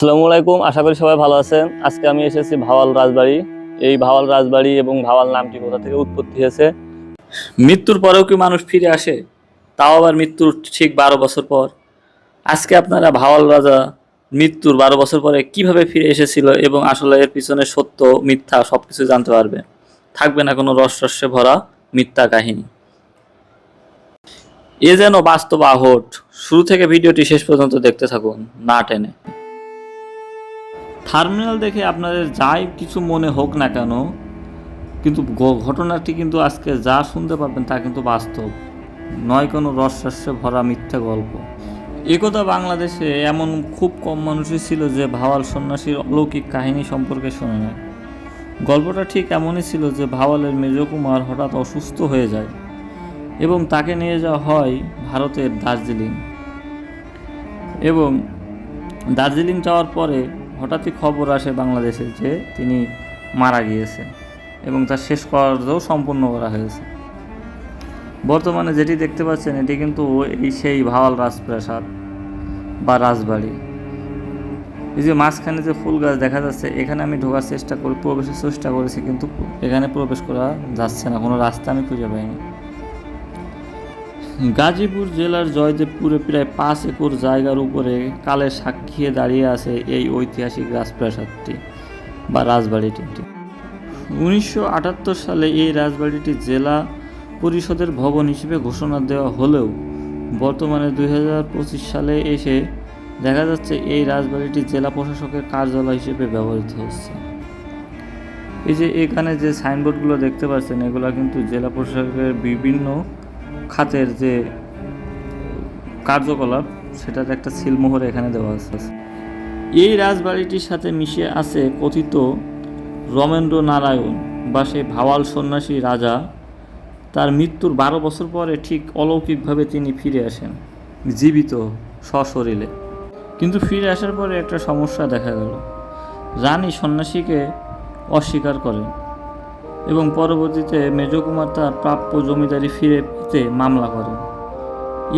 আসসালামু আলাইকুম, আশা করি সবাই ভালো আছেন। আজকে আমি এসেছি ভাওয়াল রাজবাড়ি। এই ভাওয়াল রাজবাড়ি এবং ভাওয়াল নামটি কোথা থেকে উৎপত্তি হয়েছে? মৃত্যুর পরেও কি মানুষ ফিরে আসে? তাও আবার মৃত্যুর ঠিক বারো বছর পর। আজকে আপনারা ভাওয়াল রাজা মৃত্যুর বারো বছর পরে কীভাবে ফিরে এসেছিল এবং আসলে এর পিছনে সত্য, মিথ্যা সবকিছু জানতে পারবে? থাকবে না কোনো রসরস্যে ভরা মিথ্যা কাহিনী। এ যেন বাস্তব আহট। শুরু থেকে ভিডিওটি শেষ পর্যন্ত দেখতে থাকুন, না টেনে। টার্মিনাল দেখে আপনাদের যাই কিছু মনে হোক না কেন, কিন্তু ঘটনাটি কিন্তু আজকে যা শুনতে পারবেন তা কিন্তু বাস্তব। নয় কোনো রসরস্যে ভরা মিথ্যা গল্প। একদা বাংলাদেশে এমন খুব কম মানুষই ছিল যে ভাওয়াল সন্ন্যাসীর অলৌকিক কাহিনী সম্পর্কে শোনে না গল্পটা ঠিক এমনই ছিল যে ভাওয়ালের মেজকুমার হঠাৎ অসুস্থ হয়ে যায় এবং তাকে নিয়ে যাওয়া হয় ভারতের দার্জিলিং। এবং দার্জিলিং যাওয়ার পরে হঠাৎই খবর আসে বাংলাদেশে যে তিনি মারা গিয়েছে এবং তার শেষ কার্যও সম্পূর্ণ করা হয়েছে। বর্তমানে যেটি দেখতে পাচ্ছেন, এটি কিন্তু এই সেই ভাওয়াল রাজপ্রাসাদ বা রাজবাড়ি। এই যে মাঝখানে যে ফুল গাছ দেখা যাচ্ছে, এখানে আমি ঢোকার চেষ্টা করি, প্রবেশের চেষ্টা করেছি, কিন্তু এখানে প্রবেশ করা যাচ্ছে না, কোনো রাস্তা আমি খুঁজে পাইনি। গাজীপুর জেলার জয়দেবপুরে প্রায় পাঁচ একর জায়গার উপরে কালের সাক্ষী দাঁড়িয়ে আছে এই ঐতিহাসিক রাজপ্রাসাদটি বা রাজবাড়িটি। উনিশশো আটাত্তর সালে এই রাজবাড়িটি জেলা পরিষদের ভবন হিসেবে ঘোষণা দেওয়া হলেও বর্তমানে দুই হাজার পঁচিশ সালে এসে দেখা যাচ্ছে এই রাজবাড়িটি জেলা প্রশাসকের কার্যালয় হিসেবে ব্যবহৃত হচ্ছে। এই যে এখানে যে সাইনবোর্ডগুলো দেখতে পাচ্ছেন, এগুলো কিন্তু জেলা প্রশাসকের বিভিন্ন খাতের যে কার্যকলাপ, সেটার একটা সিলমোহর এখানে দেওয়া আছে। এই রাজবাড়িটির সাথে মিশে আছে কথিত রমেন্দ্র নারায়ণ বা সেই ভাওয়াল সন্ন্যাসী রাজা। তার মৃত্যুর বারো বছর পরে ঠিক অলৌকিকভাবে তিনি ফিরে আসেন, জীবিত সশরীরে। কিন্তু ফিরে আসার পরে একটা সমস্যা দেখা গেল। রানী সন্ন্যাসীকে অস্বীকার করেন। এবং পরবর্তীতে মেজকুমার তার প্রাপ্য জমিদারি ফিরে পেতে মামলা করেন।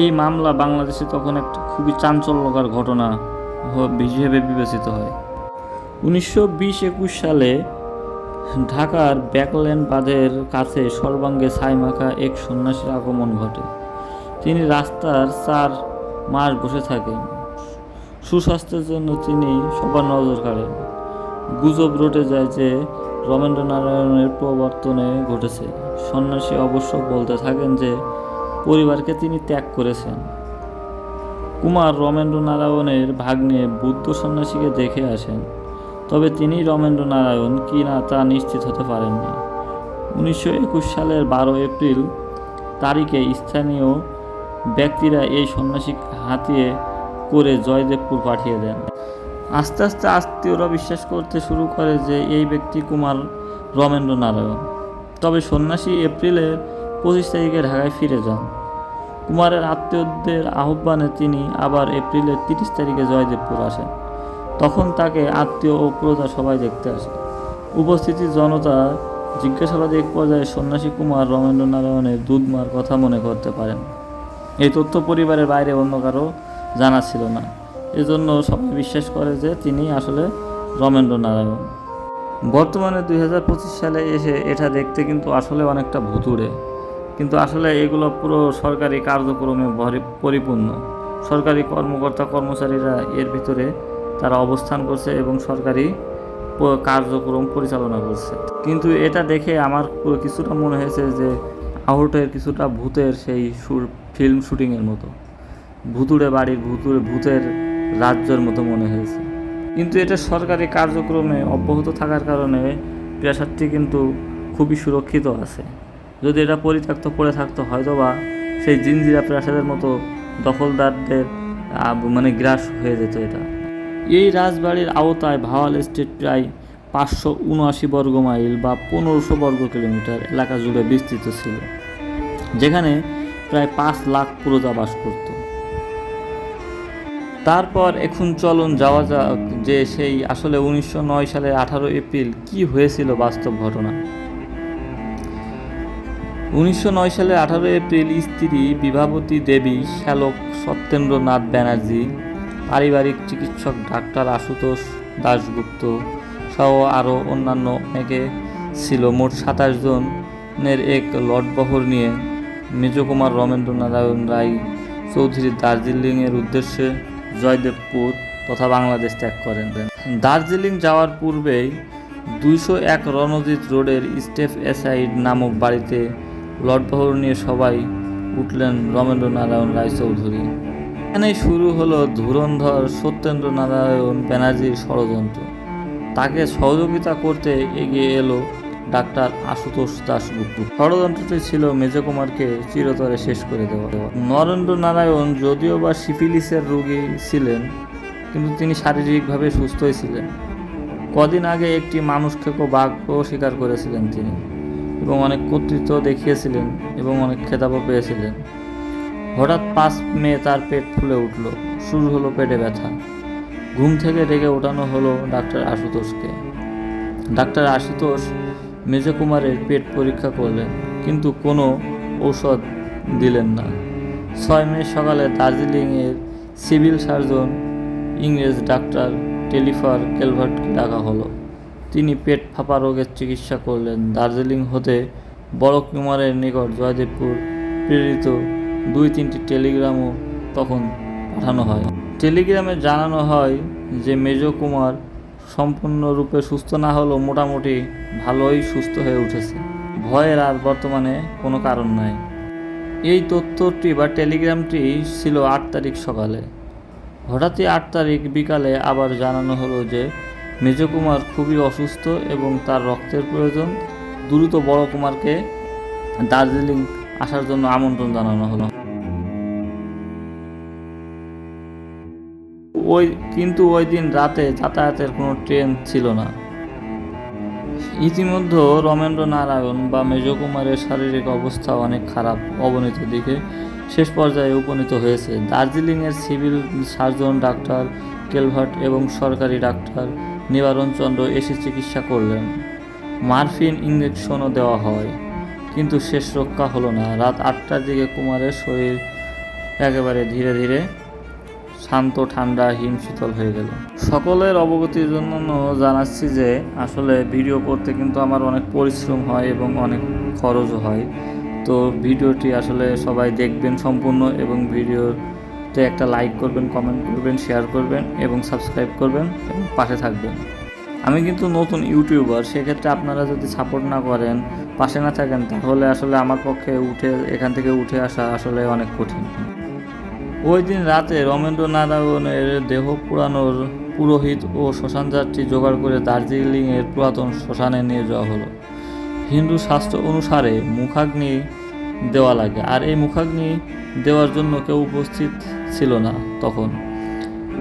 এই মামলা বাংলাদেশে তখন একটা খুবই চাঞ্চল্যকর ঘটনা হিসেবে বিবেচিত হয়। উনিশশো বিশ একুশ সালে ঢাকার ব্যাকল্যান্ড বাঁধের কাছে সর্বাঙ্গে ছাইমাখা এক সন্ন্যাসীর আগমন ঘটে। তিনি রাস্তার চার মাস বসে থাকেন। সুস্বাস্থ্যের জন্য তিনি সবার নজর কাড়েন। গুজব রটে যায় যে রমেন্দ্রনারায়ণের প্রবর্তনে ঘটেছে। সন্ন্যাসী অবশ্য বলতে থাকেন যে পরিবারকে তিনি ত্যাগ করেছেন। কুমার রমেন্দ্রনারায়ণের ভাগ্নে বুদ্ধ সন্ন্যাসীকে দেখে আসেন, তবে তিনি রমেন্দ্রনারায়ণ কি না তা নিশ্চিত হতে পারেননি। উনিশশো একুশ সালের বারো এপ্রিল তারিখে স্থানীয় ব্যক্তিরা এই সন্ন্যাসীকে হাতিয়ে করে জয়দেবপুর পাঠিয়ে দেন। আস্তে আস্তে আত্মীয়রা বিশ্বাস করতে শুরু করে যে এই ব্যক্তি কুমার রমেন্দ্র নারায়ণ তবে সন্ন্যাসী এপ্রিলের পঁচিশ তারিখে ঢাকায় ফিরে যান। কুমারের আত্মীয়দের আহ্বানে তিনি আবার এপ্রিলের তিরিশ তারিখে জয়দেবপুর আসেন। তখন তাকে আত্মীয় ও প্রজা সবাই দেখতে আসে। উপস্থিতি জনতা জিজ্ঞাসাবাদে এক পর্যায়ে সন্ন্যাসী কুমার রমেন্দ্র নারায়ণের দুধমার কথা মনে করতে পারেন। এই তথ্য পরিবারের বাইরে অন্য কারও জানা ছিল না। এজন্য সবাই বিশ্বাস করে যে তিনি আসলে রমেন্দ্র নারায়ণ বর্তমানে দু হাজার পঁচিশ সালে এসে এটা দেখতে কিন্তু আসলে অনেকটা ভুতুড়ে। কিন্তু আসলে এগুলো পুরো সরকারি কার্যক্রমে পরিপূর্ণ। সরকারি কর্মকর্তা, কর্মচারীরা এর ভিতরে তারা অবস্থান করছে এবং সরকারি কার্যক্রম পরিচালনা করছে। কিন্তু এটা দেখে আমার কিছুটা মনে হয়েছে যে আহটের কিছুটা ভূতের সেই ফিল্ম শুটিংয়ের মতো। ভুতুড়ে বাড়ির ভুতুড়ে, ভূতের রাজ্যের মতো মনে হয়েছে। কিন্তু এটা সরকারি কার্যক্রমে অব্যাহত থাকার কারণে প্রাসাদটি কিন্তু খুবই সুরক্ষিত আছে। যদি এটা পরিত্যক্ত পড়ে থাকতো, হয়তোবা সেই জিনজিরা প্রাসাদের মতো দখলদারদের মানে গ্রাস হয়ে যেত এটা। এই রাজবাড়ির আওতায় ভাওয়াল এস্টেট প্রায় পাঁচশো উনআশি বর্গ মাইল বা পনেরোশো বর্গ কিলোমিটার এলাকা জুড়ে বিস্তৃত ছিল, যেখানে প্রায় পাঁচ লাখ প্রজা বাস করত। তারপর এখন চলুন যাওয়া যাক যে সেই আসলে উনিশশো নয় আঠারো এপ্রিল কি হয়েছিল বাস্তব ঘটনা। উনিশশো নয় সালের আঠারো এপ্রিল স্ত্রী বিভাবতী দেবী শ্যালক সত্যেন্দ্রনাথ ব্যানার্জি, পারিবারিক চিকিৎসক ডাক্তার আশুতোষ দাশগুপ্ত সহ আরও অন্যান্য অনেকে ছিল। মোট সাতাশ জনের এক লটবহর নিয়ে মেজকুমার রমেন্দ্র নারায়ণ রায় চৌধুরী দার্জিলিংয়ের উদ্দেশ্যে জয়দেবপুর তথা বাংলাদেশ ত্যাগ করেন। দার্জিলিং যাওয়ার পূর্বেই দুইশো এক রণজিৎ রোডের স্টেফ এসাইড নামক বাড়িতে লটবহর নিয়ে সবাই উঠলেন রমেন্দ্র নারায়ণ রায় চৌধুরী এখানেই শুরু হলো ধুরন্ধর সত্যেন্দ্র নারায়ণ ব্যানার্জির ষড়যন্ত্র। তাকে সহযোগিতা করতে এগিয়ে এলো ডাক্তার আশুতোষ দাশগুপ্ত ষড়যন্ত্রটি ছিল মেজকুমারকে চিরতরে শেষ করে দেওয়া। নরেন্দ্র নারায়ণ যদিও বা সিফিলিসের রোগী ছিলেন, কিন্তু তিনি শারীরিকভাবে সুস্থই ছিলেন। কদিন আগে একটি মানুষ খেকো বাঘও স্বীকার করেছিলেন তিনি এবং অনেক কর্তৃত্ব দেখিয়েছিলেন এবং অনেক খেতাবও পেয়েছিলেন। হঠাৎ পাঁচ মে তার পেট ফুলে উঠল, শুরু হলো পেটে ব্যথা। ঘুম থেকে ডেকে ওঠানো হলো ডাক্তার আশুতোষকে। ডাক্তার আশুতোষ মেজকুমারের পেট পরীক্ষা করলেন, কিন্তু কোনো ঔষধ দিলেন না। ছয় মে সকালে দার্জিলিংয়ের সিভিল সার্জন, ইংরেজ ডাক্তার টেলিফার কেলভার্টকে ডাকা হলো। তিনি পেট ফাঁপা রোগের চিকিৎসা করলেন। দার্জিলিং হতে বড় কুমারের নিকট জয়দেবপুর প্রেরিত দুই তিনটি টেলিগ্রামও তখন পাঠানো হয়। টেলিগ্রামে জানানো হয় যে মেজ কুমার সম্পূর্ণরূপে সুস্থ না হলেও মোটামুটি ভালোই সুস্থ হয়ে উঠেছে। ভয়ের আর বর্তমানে কোনো কারণ নাই। এই তথ্যটি বা টেলিগ্রামটি ছিল আট তারিখ সকালে। হঠাৎই আট তারিখ বিকালে আবার জানানো হলো যে মেজকুমার খুবই অসুস্থ এবং তার রক্তের প্রয়োজন। দ্রুত বড় কুমারকে দার্জিলিং আসার জন্য আমন্ত্রণ জানানো হলো। ওই, কিন্তু ওই দিন রাতে যাতায়াতের কোনো ট্রেন ছিল না। ইতিমধ্যে রমেন্দ্র নারায়ণ বা মেজকুমারের শারীরিক অবস্থা অনেক খারাপ, অবনীত দিকে শেষ পর্যায়ে উপনীত হয়েছে। দার্জিলিংয়ের সিভিল সার্জন ডাক্তার কেলভার্ট এবং সরকারি ডাক্তার নিবারণ চন্দ্র এসে চিকিৎসা করলেন। মারফিন ইঞ্জেকশনও দেওয়া হয়, কিন্তু শেষ রক্ষা হলো না। রাত আটটার দিকে কুমারের শরীর একেবারে ধীরে ধীরে শান্ত, ঠান্ডা হিম শীতল হয়ে গেল। সকলের অবগতির জন্য জানাচ্ছি যে, আসলে ভিডিও করতে কিন্তু আমার অনেক পরিশ্রম হয় এবং অনেক খরচও হয়। তো ভিডিওটি আসলে সবাই দেখবেন সম্পূর্ণ এবং ভিডিওতে একটা লাইক করবেন কমেন্ট করবেন শেয়ার করবেন এবং সাবস্ক্রাইব করবেন এবং পাশে থাকবেন। আমি কিন্তু নতুন ইউটিউবার সেক্ষেত্রে আপনারা যদি সাপোর্ট না করেন, পাশে না থাকেন, তাহলে আসলে আমার পক্ষে উঠে, এখান থেকে উঠে আসা আসলে অনেক কঠিন। ওই দিন রাতে রমেন্দ্র নারায়ণের দেহ পুরানোর পুরোহিত ও শ্মশান যাত্রী জোগাড় করে দার্জিলিংয়ের পুরাতন শ্মশানে নিয়ে যাওয়া হলো। হিন্দু শাস্ত্র অনুসারে মুখাগ্নি দেওয়া লাগে, আর এই মুখাগ্নি দেওয়ার জন্য কেউ উপস্থিত ছিল না তখন।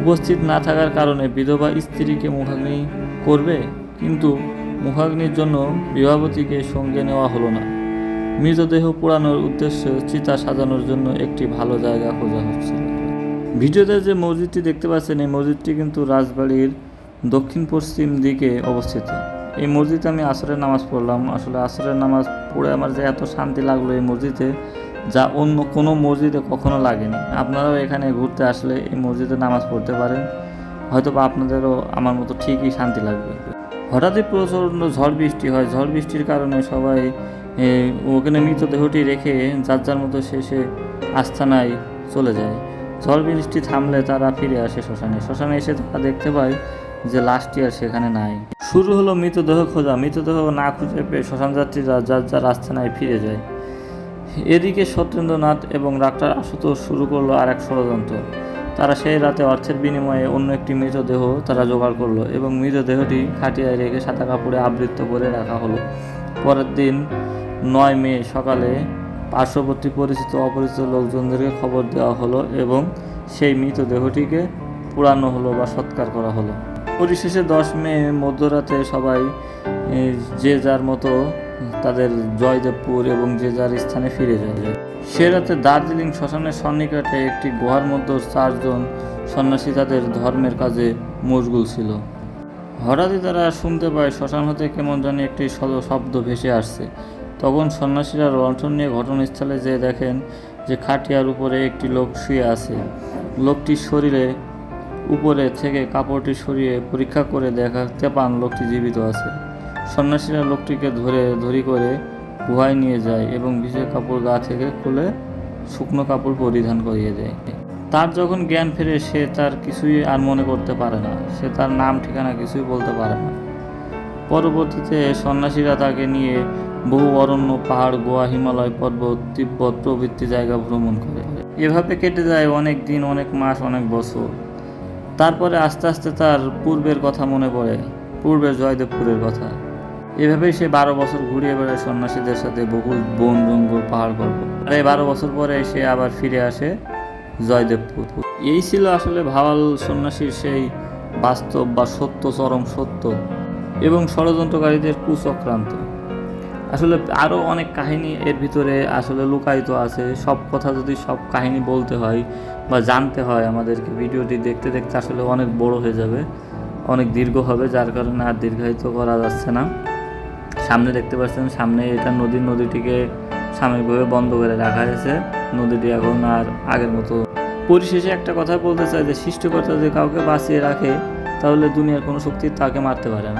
উপস্থিত না থাকার কারণে বিধবা স্ত্রীকে মুখাগ্নি করবে, কিন্তু মুখাগ্নির জন্য বিবাহবতীকে সঙ্গে নেওয়া হলো না। মৃতদেহ পোড়ানোর উদ্দেশ্যে চিতা সাজানোর জন্য একটি ভালো জায়গা খোঁজা হচ্ছে। ভিডিওতে যে মসজিদটি দেখতে পাচ্ছেন, এই মসজিদটি কিন্তু রাজবাড়ির দক্ষিণ পশ্চিম দিকে অবস্থিত। এই মসজিদে আমি আসরের নামাজ পড়লাম। আসলে আসরের নামাজ পড়ে আমার যে এত শান্তি লাগল এই মসজিদে, যা অন্য কোনো মসজিদে কখনো লাগেনি। আপনারাও এখানে ঘুরতে আসলে এই মসজিদে নামাজ পড়তে পারেন। হয়তো বা আপনাদেরও আমার মতো ঠিকই শান্তি লাগবে। হঠাৎই প্রচণ্ড ঝড় বৃষ্টি হয়। ঝড় বৃষ্টির কারণে সবাই ওখানে মৃতদেহটি রেখে যার যার মতো শেষে আস্থানায় চলে যায়। ঝড় বৃষ্টি থামলে তারা ফিরে আসে শ্মশানে। শ্মশানে এসে তারা দেখতে পায় যে লাশটি আর সেখানে নাই। শুরু হলো মৃতদেহ খোঁজা। মৃতদেহ না খুঁজে পেয়ে শ্মশান যাত্রীরা যার যার আস্থানায় ফিরে যায়। এদিকে সত্যেন্দ্রনাথ এবং ডাক্তার আশুতোষ শুরু করল আর এক ষড়যন্ত্র। তারা সেই রাতে অর্থের বিনিময়ে অন্য একটি মৃতদেহ তারা জোগাড় করল এবং মৃতদেহটি খাটিয়ায় রেখে সাদা কাপড়ে আবৃত করে রাখা হলো। পরের দিন নয় মে সকালে পার্শ্ববর্তী পরিচিত অপরিচিত লোকজনদেরকে খবর দেওয়া হলো এবং সেই মৃতদেহটিকে পোড়ানো হলো বা সৎকার করা হলো। পরিশেষে দশ মে মধ্যরাতে সবাই যে যার মতো তাদের জয়দেবপুর এবং যে যার স্থানে ফিরে যায়। সে রাতে দার্জিলিং শ্মশানের সন্নিকটে একটি গুহার মধ্যে চারজন সন্ন্যাসী তাদের ধর্মের কাজে মশগুল ছিল। হঠাৎই তারা শুনতে পায় শ্মশান হতে কেমন জানি একটি শদ- শব্দ ভেসে আসছে। তখন সন্ন্যাসীরা লণ্ঠন নিয়ে ঘটনাস্থলে যেয়ে দেখেন যে খাটিয়ার উপরে একটি লোক শুয়ে আছে। লোকটির শরীরে উপরে থেকে কাপড়টি সরিয়ে পরীক্ষা করে দেখাতে পান লোকটি জীবিত আছে। সন্ন্যাসীরা লোকটিকে ধরে ধরি করে গুহায় নিয়ে যায় এবং ভিজে কাপড় গা থেকে খুলে শুকনো কাপড় পরিধান করিয়ে দেয়। তার যখন জ্ঞান ফেরে, সে তার কিছুই আর মনে করতে পারে না। সে তার নাম, ঠিকানা কিছুই বলতে পারে না। পরবর্তীতে সন্ন্যাসীরা তাকে নিয়ে বহু অরণ্য, পাহাড়, গোয়া, হিমালয় পর্বত, তিব্বত প্রভৃতি জায়গা ভ্রমণ করে। এভাবে কেটে যায় অনেক দিন, অনেক মাস, অনেক বছর। তারপরে আস্তে আস্তে তার পূর্বের কথা মনে পড়ে, পূর্বের জয়দেবপুরের কথা। এভাবেই সে বারো বছর ঘুরিয়ে বেড়ায় সন্ন্যাসীদের সাথে বহু বন, জঙ্গল, পাহাড়, পর্বত। আর এই বারো বছর পরে সে আবার ফিরে আসে জয়দেবপুর। এই ছিল আসলে ভাওয়াল সন্ন্যাসীর সেই বাস্তব বা সত্য চরম সত্য এবং ষড়যন্ত্রকারীদের কুচক্রান্ত। আসলে আরও অনেক কাহিনী এর ভিতরে আসলে লুকায়িত আছে। সব কথা যদি সব কাহিনী বলতে হয় বা জানতে হয় আমাদেরকে, ভিডিওটি দেখতে দেখতে আসলে অনেক বড় হয়ে যাবে, অনেক দীর্ঘ হবে, যার কারণে আর দীর্ঘায়িত করা যাচ্ছে না। সামনে দেখতে পাচ্ছেন, সামনে এটা নদীর নদীটিকে সাময়িকভাবে বন্ধ করে রাখা হয়েছে। নদীটি এখন আর আগের মতো পরিশেষে একটা কথা বলতে চাই যে, সৃষ্টিকর্তা যদি কাউকে বাঁচিয়ে রাখে, তাহলে দুনিয়ার কোনো শক্তি তাকে মারতে পারে না।